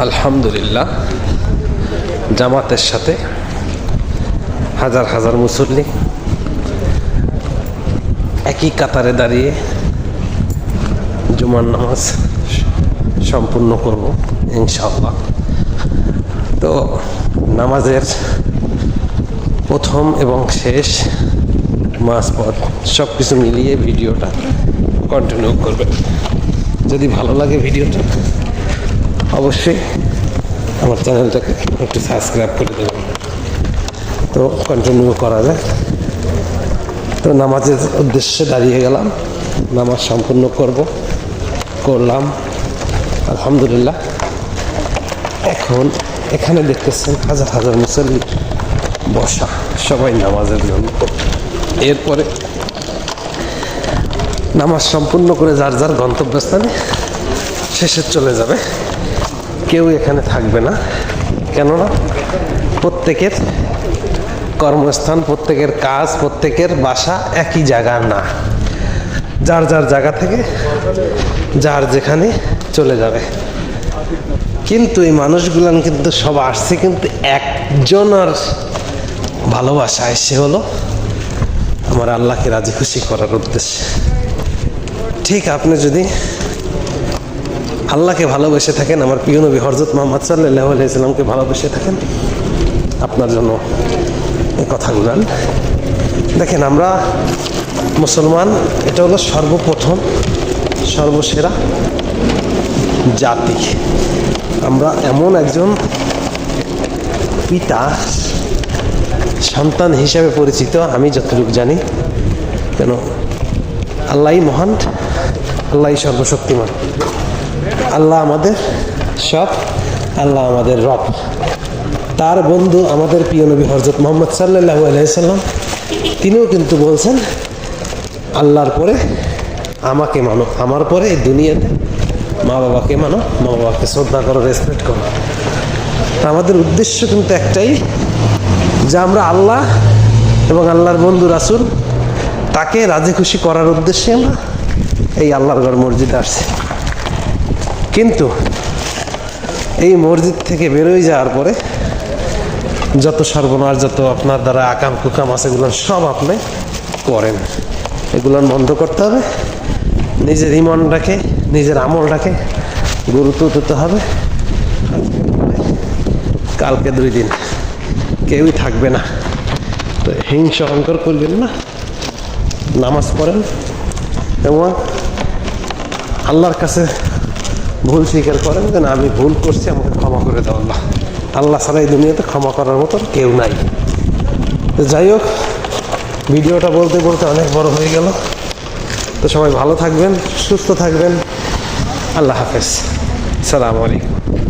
আলহামদুলিল্লাহ, জামাতের সাথে হাজার হাজার মুসল্লি একই কাতারে দাঁড়িয়ে জুমার নামাজ সম্পূর্ণ করব, ইনশাআল্লাহ। তো নামাজের প্রথম এবং শেষ মাঝপথ সব কিছু মিলিয়ে ভিডিওটা কন্টিনিউ করবেন। যদি ভালো লাগে ভিডিওটা অবশ্যই আমার চ্যানেলটাকে একটু সাবস্ক্রাইব করে দেবেন। তো কন্টিনিউ করা যায় তো নামাজের উদ্দেশ্যে দাঁড়িয়ে গেলাম। নামাজ সম্পূর্ণ করব, করলাম। আলহামদুলিল্লাহ। এখন এখানে দেখতেছেন হাজার হাজার মুসল্লি বসা, সবাই নামাজের জন্য। এরপরে নামাজ সম্পূর্ণ করে যার যার গন্তব্যস্থানে শেষে চলে যাবে। কেউ এখানে থাকবে না। কেননা প্রত্যেকের কর্মস্থান, প্রত্যেকের কাজ, প্রত্যেকের বাসা একই জায়গা না। যার যার জায়গা থেকে যার যেখানে চলে যাবে। কিন্তু এই মানুষগুলান কিন্তু সব আসছে কিন্তু একজনের ভালোবাসা এসে হলো আমার আল্লাহকে রাজি খুশি করার উদ্দেশ্যে। ঠিক আপনি যদি আল্লাহকে ভালোবেসে থাকেন, আমার প্রিয় নবী হরজত মোহাম্মদ সাল্লাহ আলাইসাল্লামকে ভালোবেসে থাকেন। আপনার জন্য এই কথাগুলো দেখেন আমরা মুসলমান, এটা হলো সর্বপ্রথম, সর্বসেরা জাতি। আমরা এমন একজন পিতা, সন্তান হিসাবে পরিচিত, আমি যতটুকু জানি, কেন? আল্লাহ মহান আল্লাহ সর্বশক্তিমান। আল্লাহ আমাদের সব, আল্লাহ আমাদের রব। তার বন্ধু আমাদের প্রিয় নবী হরজত মোহাম্মদ সাল্লাহ আলাইসাল্লাম তিনিও কিন্তু বলছেন, আল্লাহর পরে আমাকে মানো, আমার পরে এই দুনিয়াতে মা বাবাকে মানো মা বাবাকে শ্রদ্ধা করো রেসপেক্ট করো। আমাদের উদ্দেশ্য কিন্তু একটাই, যে আমরা আল্লাহ এবং আল্লাহর বন্ধু রাসুল, তাকে রাজি খুশি করার উদ্দেশ্যে আমরা এই আল্লাহর গড় মসজিদে আসছি। কিন্তু এই মসজিদ থেকে বেরোয় যাওয়ার পরে যত সর্বনাশ, যত আপনার দ্বারা আকাম, কুকাম আছে, এগুলো সব আপনি করেন। এগুলো বন্ধ করতে হবে। নিজের ইমনটাকে নিজের আমলটাকে গুরুত্ব দিতে হবে। কালকে দুই দিন কেউই থাকবে না। তো হিংস, অহংকার করবেন না। নামাজ পড়েন এবং আল্লাহর কাছে ভুল স্বীকার করেন যে আমি ভুল করছি, আমাকে ক্ষমা করে দাও আল্লাহ। আল্লাহ সারা এই দুনিয়াতে ক্ষমা করার মতন কেউ নাই। তো যাই হোক, ভিডিওটা বলতে বলতে অনেক বড় হয়ে গেল। তো সবাই ভালো থাকবেন, সুস্থ থাকবেন। আল্লাহ হাফেজ। সালামু আলাইকুম।